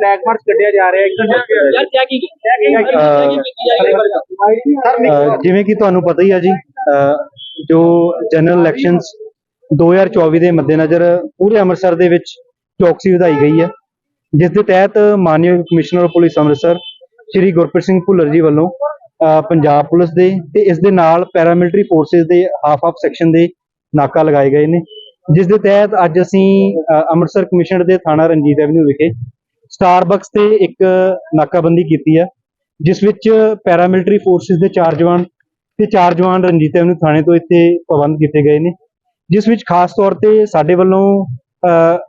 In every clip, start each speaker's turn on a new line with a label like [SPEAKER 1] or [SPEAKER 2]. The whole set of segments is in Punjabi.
[SPEAKER 1] ਫਲੈਗ ਮਾਰਚ ਕੱਢਿਆ ਜਾ ਰਿਹਾ ਹੈ। ਯਾਰ ਚੈਕਿੰਗ
[SPEAKER 2] ਅਹ ਜਿਵੇਂ ਕਿ ਤੁਹਾਨੂੰ ਪਤਾ ਹੀ ਹੈ ਜੀ ਅਹ ਜੋ ਜਨਰਲ ਇਲੈਕਸ਼ਨਸ 2024 ਦੇ ਮੱਦੇਨਜ਼ਰ ਪੂਰੇ ਅੰਮ੍ਰਿਤਸਰ ਦੇ ਵਿੱਚ ਚੌਕਸੀ ਵਧਾਈ ਗਈ ਹੈ। ਜਿਸ ਦੇ ਤਹਿਤ ਮਾਨਯੋਗ ਕਮਿਸ਼ਨਰ ਪੁਲਿਸ ਅੰਮ੍ਰਿਤਸਰ ਸ਼੍ਰੀ ਗੁਰਪ੍ਰੀਤ ਸਿੰਘ ਭੁੱਲਰ ਜੀ ਵੱਲੋਂ ਅਹ ਪੰਜਾਬ ਪੁਲਿਸ ਦੇ ਤੇ ਇਸ ਦੇ ਨਾਲ ਪੈਰਾਮਿਲਟਰੀ ਫੋਰਸਿਸ ਦੇ ਹਾਫ ਹਾਫ ਸੈਕਸ਼ਨ ਦੇ ਨਾਕਾ ਲਗਾਏ ਗਏ ਨੇ। ਜਿਸ ਦੇ ਤਹਿਤ ਅੱਜ ਅਸੀਂ ਅਹ ਅੰਮ੍ਰਿਤਸਰ ਕਮਿਸ਼ਨਰ ਦੇ ਥਾਣਾ ਰਣਜੀਤ ਐਵਨਿਊ ਵਿਖੇ ਸਟਾਰਬਕਸ ਤੇ ਇੱਕ ਨਾਕਾਬੰਦੀ ਕੀਤੀ ਹੈ, ਜਿਸ ਵਿੱਚ ਪੈਰਾਮਿਲਟਰੀ ਫੋਰਸਿਸ ਦੇ ਚਾਰ ਜਵਾਨ ਤੇ ਚਾਰ ਜਵਾਨ ਰਣਜੀਤ ਐਵਨਿਊ ਥਾਣੇ ਤੋਂ ਇੱਥੇ ਪਾਬੰਦ ਕੀਤੇ ਗਏ ਨੇ, ਜਿਸ ਵਿੱਚ ਖਾਸ ਤੌਰ ਤੇ ਸਾਡੇ ਵੱਲੋਂ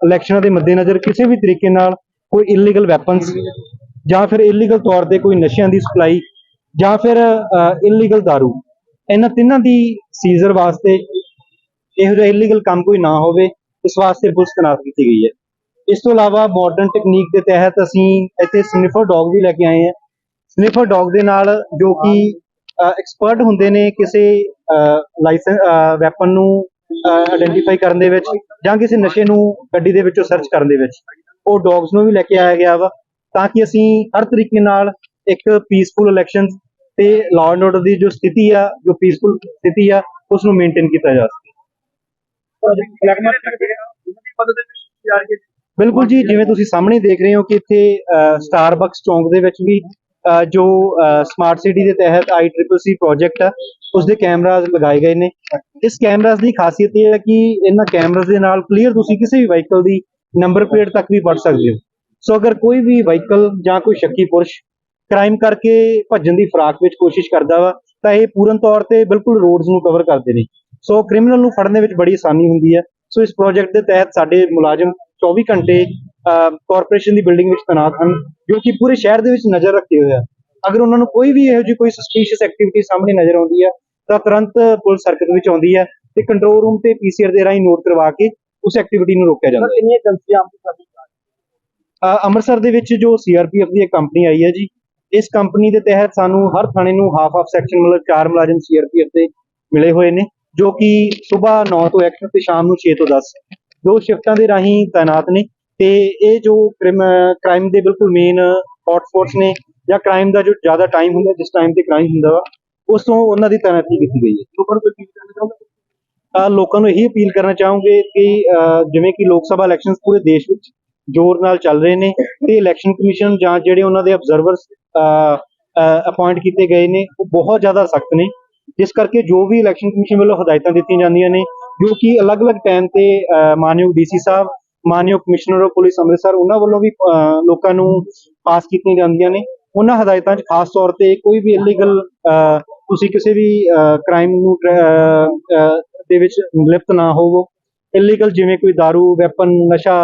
[SPEAKER 2] ਇਲੈਕਸ਼ਨਾਂ ਦੇ ਮੱਦੇਨਜ਼ਰ ਕਿਸੇ ਵੀ ਤਰੀਕੇ ਨਾਲ ਕੋਈ ਇਲੀਗਲ ਵੈਪਨਸ ਜਾਂ ਫਿਰ ਇਲੀਗਲ ਤੌਰ ਤੇ ਕੋਈ ਨਸ਼ਿਆਂ ਦੀ ਸਪਲਾਈ ਜਾਂ ਫਿਰ ਇਲੀਗਲ दारू, ਇਹਨਾਂ ਤਿੰਨਾਂ ਦੀ ਸੀਜ਼ਰ ਵਾਸਤੇ ਇਹੋ ਜਿਹਾ ਇਲੀਗਲ ਕੰਮ ਕੋਈ ਨਾ ਹੋਵੇ, ਇਸ ਵਾਸਤੇ ਪੁਲਿਸ ਤੈਨਾਤ ਕੀਤੀ ਗਈ ਹੈ। ਇਸ ਤੋਂ ਇਲਾਵਾ ਮਾਡਰਨ ਟੈਕਨੀਕ ਦੇ ਤਹਿਤ ਅਸੀਂ ਇੱਥੇ ਸਨਿਫਰ ਡੌਗ ਵੀ ਲੈ ਕੇ ਆਏ ਹਾਂ। ਸਨਿਫਰ ਡੌਗ ਦੇ ਨਾਲ ਜੋ ਕਿ ਐਕਸਪਰਟ ਹੁੰਦੇ ਨੇ ਕਿਸੇ ਲਾਇਸੈਂਸ ਵੈਪਨ ਨੂੰ ਆਇਡੈਂਟੀਫਾਈ ਕਰਨ ਦੇ ਵਿੱਚ ਜਾਂ ਕਿਸੇ ਨਸ਼ੇ ਨੂੰ ਗੱਡੀ ਦੇ ਵਿੱਚੋਂ ਸਰਚ ਕਰਨ ਦੇ ਵਿੱਚ। ਉਹ ਡੌਗਸ ਨੂੰ ਵੀ ਲੈ ਕੇ ਆਇਆ ਗਿਆ ਵਾ ਤਾਂ ਕਿ ਅਸੀਂ ਹਰ ਤਰੀਕੇ ਨਾਲ ਇੱਕ ਪੀਸਫੁਲ ਇਲੈਕਸ਼ਨ ਤੇ ਲਾਅ ਐਂਡ ਆਰਡਰ ਦੀ ਜੋ ਸਥਿਤੀ ਆ, ਜੋ ਪੀਸਫੁਲ ਸਥਿਤੀ ਆ ਉਸ ਨੂੰ ਮੇਨਟੇਨ ਕੀਤਾ ਜਾ ਸਕੇ। ਬਿਲਕੁਲ ਜੀ, ਜਿਵੇਂ ਤੁਸੀਂ ਸਾਹਮਣੇ ਦੇਖ ਰਹੇ ਹੋ ਕਿ ਇੱਥੇ ਸਟਾਰਬਕਸ ਚੌਂਕ ਦੇ ਵਿੱਚ ਵੀ ਜੋ ਸਮਾਰਟ ਸਿਟੀ ਦੇ ਤਹਿਤ ਆਈ ਟ੍ਰਿਪਲ ਸੀ ਪ੍ਰੋਜੈਕਟ ਆ ਉਸ ਦੇ ਕੈਮਰਾਜ਼ ਲਗਾਏ ਗਏ ਨੇ। ਇਸ ਕੈਮਰਾਜ਼ ਦੀ ਖਾਸੀਅਤ ਇਹ ਹੈ ਕਿ ਇਹਨਾਂ ਕੈਮਰਾਜ਼ ਦੇ ਨਾਲ ਕਲੀਅਰ ਤੁਸੀਂ ਕਿਸੇ ਵੀ ਵਹੀਕਲ ਦੀ ਨੰਬਰ ਪਲੇਟ ਤੱਕ ਵੀ ਪੜ ਸਕਦੇ ਹੋ। ਸੋ ਅਗਰ ਕੋਈ ਵੀ ਵਹੀਕਲ ਜਾਂ ਕੋਈ ਸ਼ੱਕੀ ਪੁਰਸ਼ ਕ੍ਰਾਈਮ ਕਰਕੇ ਭੱਜਣ ਦੀ ਫਰਾਕ ਵਿੱਚ ਕੋਸ਼ਿਸ਼ ਕਰਦਾ ਵਾ, ਤਾਂ ਇਹ ਪੂਰਨ ਤੌਰ ਤੇ ਬਿਲਕੁਲ ਰੋਡਸ ਨੂੰ ਕਵਰ ਕਰਦੇ ਨੇ। ਸੋ ਕ੍ਰਿਮੀਨਲ ਨੂੰ ਫੜਨ ਦੇ ਵਿੱਚ ਬੜੀ ਆਸਾਨੀ ਹੁੰਦੀ ਹੈ। ਸੋ ਇਸ ਪ੍ਰੋਜੈਕਟ ਦੇ ਤਹਿਤ ਸਾਡੇ ਮੁਲਾਜ਼ਮ 24 ਘੰਟੇ ਕਾਰਪੋਰੇਸ਼ਨ ਦੀ ਬਿਲਡਿੰਗ ਵਿੱਚ ਤੈਨਾਤ ਹਨ ਜੋ ਕਿ ਪੂਰੇ ਸ਼ਹਿਰ ਦੇ ਵਿੱਚ ਨਜ਼ਰ ਰੱਖੇ ਹੋਏ ਆ। ਅਗਰ ਉਹਨਾਂ ਨੂੰ ਕੋਈ ਵੀ ਇਹੋ ਜਿਹੀ ਕੋਈ ਸਸਪੀਸ਼ੀਅਸ ਐਕਟੀਵਿਟੀ ਸਾਹਮਣੇ ਨਜ਼ਰ ਆਉਂਦੀ ਹੈ ਤਾਂ ਤੁਰੰਤ ਪੁਲਿਸ ਹਰਕਤ ਵਿੱਚ ਆਉਂਦੀ ਹੈ ਤੇ ਕੰਟਰੋਲ ਰੂਮ ਤੇ ਪੀਸੀਆਰ ਦੇ ਰਾਹੀਂ ਨੋਟ ਕਰਵਾ ਕੇ ਉਸ ਐਕਟੀਵਿਟੀ ਨੂੰ ਰੋਕਿਆ ਜਾਂਦਾ ਹੈ।
[SPEAKER 1] ਕਿੰਨੀ ਏਜੰਸੀਆਂ
[SPEAKER 2] ਅੰਮ੍ਰਿਤਸਰ ਦੇ ਵਿੱਚ ਜੋ ਸੀਆਰਪੀਐਫ ਦੀ ਇੱਕ ਕੰਪਨੀ ਆਈ ਹੈ ਜੀ ਇਸ ਕੰਪਨੀ ਦੇ ਤਹਿਤ ਸਾਨੂੰ ਹਰ ਥਾਣੇ ਨੂੰ ਹਾਫ ਹਾਫ ਸੈਕਸ਼ਨ ਮਤਲਬ ਚਾਰ ਮੁਲਾਜ਼ਮ ਸੀਆਰਪੀਐਫ ਦੇ ਮਿਲੇ ਹੋਏ ਨੇ ਜੋ ਕਿ ਸਵੇਰ 9 ਤੋਂ 1 ਤੇ ਸ਼ਾਮ ਨੂੰ 6 ਤੋਂ 10 ਦੋ ਸ਼ਿਫਟਾਂ ਦੇ ਰਾਹੀਂ ਤਾਇਨਾਤ ਨੇ ਤੇ ਇਹ ਜੋ ਕ੍ਰਾਈਮ ਦੇ ਬਿਲਕੁਲ ਮੇਨ ਹੌਟਸਪੌਟਸ ਨੇ ਜਾਂ ਕ੍ਰਾਈਮ ਦਾ ਜੋ ਜ਼ਿਆਦਾ ਟਾਈਮ ਹੁੰਦਾ ਜਿਸ ਟਾਈਮ ਤੇ ਕ੍ਰਾਈਮ ਹੁੰਦਾ ਵਾ ਉਸ ਤੋਂ ਉਹਨਾਂ ਦੀ ਤਾਇਨਾਤੀ ਕੀਤੀ ਗਈ ਹੈ।
[SPEAKER 1] ਲੋਕਾਂ ਨੂੰ ਫੀਲ ਕਰਨਾ ਚਾਹੁੰਦੇ
[SPEAKER 2] ਲੋਕਾਂ ਨੂੰ ਇਹੀ ਅਪੀਲ ਕਰਨਾ ਚਾਹੂੰਗੇ ਕਿ ਜਿਵੇਂ ਕਿ ਲੋਕ ਸਭਾ ਇਲੈਕਸ਼ਨਸ ਪੂਰੇ ਦੇਸ਼ ਵਿੱਚ ਜ਼ੋਰ ਨਾਲ ਚੱਲ ਰਹੇ ਨੇ ਤੇ ਇਲੈਕਸ਼ਨ ਕਮਿਸ਼ਨ ਜਾਂ ਜਿਹੜੇ ਉਹਨਾਂ ਦੇ ਅਬਜ਼ਰਵਰਸ ਅਪਾਇੰਟ ਕੀਤੇ ਗਏ ਨੇ ਉਹ ਬਹੁਤ ਜ਼ਿਆਦਾ ਸਖਤ ਨੇ। ਜਿਸ ਕਰਕੇ ਜੋ ਵੀ ਇਲੈਕਸ਼ਨ ਕਮਿਸ਼ਨ ਵੱਲੋਂ ਹਦਾਇਤਾਂ ਦਿੱਤੀਆਂ ਜਾਂਦੀਆਂ ਨੇ ਜੋ ਕਿ ਅਲੱਗ-ਅਲੱਗ ਟਾਈਮ ਤੇ ਅਹ ਮਾਨਯੋਗ ਡੀਸੀ ਸਾਹਿਬ ਮਾਨਯੋਗ ਕਮਿਸ਼ਨਰ ਆਫ ਪੁਲਿਸ ਅੰਮ੍ਰਿਤਸਰ ਉਹਨਾਂ ਵੱਲੋਂ ਵੀ ਲੋਕਾਂ ਨੂੰ ਪਾਸ ਕੀਤੀਆਂ ਜਾਂਦੀਆਂ ਨੇ। ਉਹਨਾਂ ਹਦਾਇਤਾਂ 'ਚ ਖਾਸ ਤੌਰ ਤੇ ਕੋਈ ਵੀ ਇਲੀਗਲ ਤੁਸੀਂ ਕਿਸੇ ਵੀ ਕ੍ਰਾਈਮ ਨੂੰ ਦੇ ਵਿੱਚ ਲਿਪਤ ਨਾ ਹੋਵੋ। ਇਲੀਗਲ ਜਿਵੇਂ ਕੋਈ दारू ਵੈਪਨ ਨਸ਼ਾ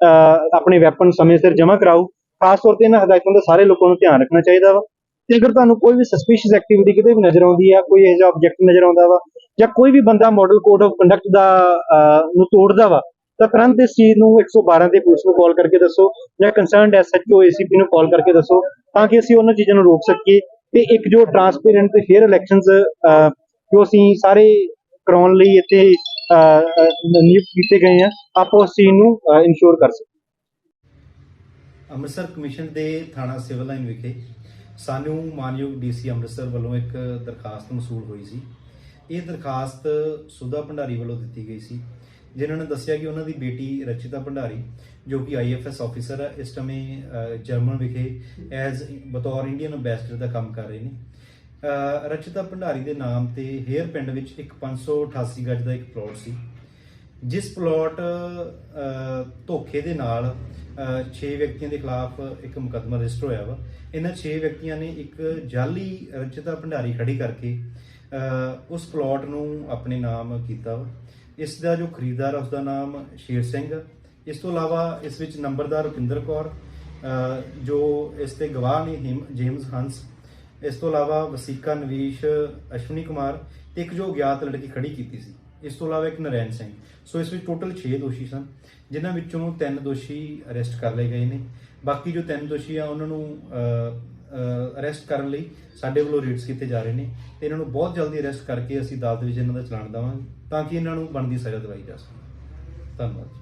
[SPEAKER 2] ਅਹ, ਆਪਣੇ ਵੈਪਨ ਸਮੇਂ ਸਿਰ ਜਮ੍ਹਾਂ ਕਰਾਓ। ਖਾਸ ਤੌਰ ਤੇ ਇਹਨਾਂ ਹਦਾਇਤਾਂ ਦਾ ਸਾਰੇ ਲੋਕਾਂ ਨੂੰ ਧਿਆਨ ਰੱਖਣਾ ਚਾਹੀਦਾ ਵਾ। ਤੇ ਅਗਰ ਤੁਹਾਨੂੰ ਕੋਈ ਵੀ ਸਸਪੀਸ਼ੀਅਸ ਐਕਟੀਵਿਟੀ ਕਿਤੇ ਵੀ ਨਜ਼ਰ ਆਉਂਦੀ ਆ ਕੋਈ ਇਹੋ ਜਿਹਾ ਆਬਜੈਕਟ ਨਜ਼ਰ ਆਉਂਦਾ ਵਾ ਜਾਂ ਕੋਈ ਵੀ ਬੰਦਾ ਮਾਡਲ ਕੋਡ ਆਫ ਕੰਡਕਟ ਦਾ ਨੂੰ ਤੋੜਦਾ ਵਾ, ਤਾਂ ਤੁਰੰਤ ਇਸ ਚੀਜ਼ ਨੂੰ 112 ਤੇ ਪੁਲਿਸ ਨੂੰ ਕਾਲ ਕਰਕੇ ਦੱਸੋ ਜਾਂ ਕੰਸਰਨਡ ਐਸਐਚਓ ਏਸੀਪੀ ਨੂੰ ਕਾਲ ਕਰਕੇ ਦੱਸੋ ਤਾਂ ਕਿ ਅਸੀਂ ਉਹਨਾਂ ਚੀਜ਼ਾਂ ਨੂੰ ਰੋਕ ਸਕੀਏ ਤੇ ਇੱਕ ਜੋ ਟਰਾਂਸਪੇਰੈਂਟ ਤੇ ਫੇਅਰ ਇਲੈਕਸ਼ਨਸ ਜੋ ਅਸੀਂ ਸਾਰੇ ਕਰਾਉਣ ਲਈ ਇੱਥੇ ਨਿਯੁਕਤ ਕੀਤੇ ਗਏ ਆ, ਆਪਾਂ ਉਸ ਚੀਜ਼ ਨੂੰ ਇਨਸ਼ੋਰ ਕਰ ਸਕੀਏ।
[SPEAKER 3] ਅੰਮ੍ਰਿਤਸਰ ਕਮਿਸ਼ਨ ਦੇ ਥਾਣਾ ਸਿਵਲ ਲਾਈਨ ਵਿਖੇ ਸਾਨੂੰ ਮਾਨਯੋਗ ਡੀਸੀ ਅੰਮ੍ਰਿਤਸਰ ਵੱਲੋਂ ਇੱਕ ਦਰਖਾਸਤ ਮਸੂਲ ਹੋਈ ਸੀ। ਇਹ ਦਰਖਾਸਤ ਸੁਧਾ ਭੰਡਾਰੀ ਵੱਲੋਂ ਦਿੱਤੀ ਗਈ ਸੀ, ਜਿਨ੍ਹਾਂ ਨੇ ਦੱਸਿਆ ਕਿ ਉਹਨਾਂ ਦੀ ਬੇਟੀ ਰਚਿਤਾ ਭੰਡਾਰੀ, ਜੋ ਕਿ ਆਈਐਫਐਸ ਆਫੀਸਰ ਹੈ ਇਸ ਸਮੇਂ ਜਰਮਨ ਵਿਖੇ ਐਜ਼ ਬਤੌਰ ਇੰਡੀਅਨ ਅੰਬੈਸਡਰ ਦਾ ਕੰਮ ਕਰ ਰਹੇ ਨੇ। ਰਚਿਤਾ ਭੰਡਾਰੀ ਦੇ ਨਾਮ ਤੇ ਹੇਅਰ ਪਿੰਡ ਵਿੱਚ ਇੱਕ 588 ਗੱਜ ਦਾ ਇੱਕ ਪਲਾਟ ਸੀ, ਜਿਸ ਪਲਾਟ ਧੋਖੇ ਦੇ ਨਾਲ 6 ਵਿਅਕਤੀਆਂ ਦੇ ਖਿਲਾਫ ਇੱਕ ਮੁਕੱਦਮਾ ਰਜਿਸਟਰ ਹੋਇਆ ਵਾ। ਇਹਨਾਂ 6 ਵਿਅਕਤੀਆਂ ਨੇ ਇੱਕ ਜਾਲੀ ਰਚਿਤਾ ਭੰਡਾਰੀ ਖੜੀ ਕਰਕੇ ਉਸ ਪਲਾਟ ਨੂੰ ਆਪਣੇ ਨਾਮ ਕੀਤਾ ਵਾ। ਇਸ ਦਾ ਜੋ ਖਰੀਦਦਾਰ ਆ ਉਸ ਦਾ ਨਾਮ ਸ਼ੇਰ ਸਿੰਘ ਇਸ ਤੋਂ ਇਲਾਵਾ ਇਸ ਵਿੱਚ ਨੰਬਰਦਾਰ ਰੁਪਿੰਦਰ ਕੌਰ ਜੋ ਇਸ ਤੇ ਗਵਾਹ ਨੇ, ਹਿਮ- ਜੇਮਸ ਹੰਸ। ਇਸ ਤੋਂ ਇਲਾਵਾ ਵਸੀਕਾ ਨਵੀਸ਼, ਅਸ਼ਵਨੀ ਕੁਮਾਰ ਤੇ ਇੱਕ ਜੋ ਗਿਆਤ ਲੜਕੀ ਖੜੀ ਕੀਤੀ ਸੀ। ਇਸ ਤੋਂ ਇਲਾਵਾ ਇੱਕ ਨਰੈਣ ਸਿੰਘ। ਸੋ ਇਸ ਵਿੱਚ ਟੋਟਲ 6 ਦੋਸ਼ੀ ਸਨ, ਜਿਨ੍ਹਾਂ ਵਿੱਚੋਂ ਤਿੰਨ ਦੋਸ਼ੀ ਅਰੈਸਟ ਕਰ ਲਏ ਗਏ ਨੇ। ਬਾਕੀ ਜੋ ਤਿੰਨ ਦੋਸ਼ੀ ਆ, ਉਹਨਾਂ ਨੂੰ ਅਰੈਸਟ ਕਰਨ ਲਈ ਸਾਡੇ ਵੱਲੋਂ ਰੇਡਸ ਕੀਤੇ ਜਾ ਰਹੇ ਨੇ ਤੇ ਇਹਨਾਂ ਨੂੰ ਬਹੁਤ ਜਲਦੀ ਅਰੈਸਟ ਕਰਕੇ ਅਸੀਂ ਅਦਾਲਤ ਵਿੱਚ ਇਹਨਾਂ ਦਾ ਚਲਾਨ ਦੇਵਾਂਗੇ ਤਾਂ ਕਿ ਇਹਨਾਂ ਨੂੰ ਬਣਦੀ ਸਜ਼ਾ ਦਿਵਾਈ ਜਾ ਸਕੇ। ਧੰਨਵਾਦ ਜੀ।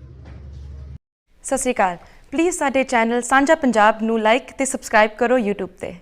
[SPEAKER 4] ਸਤਿ ਸ਼੍ਰੀ ਅਕਾਲ। ਪਲੀਜ਼ ਸਾਡੇ ਚੈਨਲ ਸਾਂਝਾ ਪੰਜਾਬ ਨੂੰ ਲਾਈਕ ਤੇ ਸਬਸਕ੍ਰਾਈਬ ਕਰੋ YouTube ਤੇ।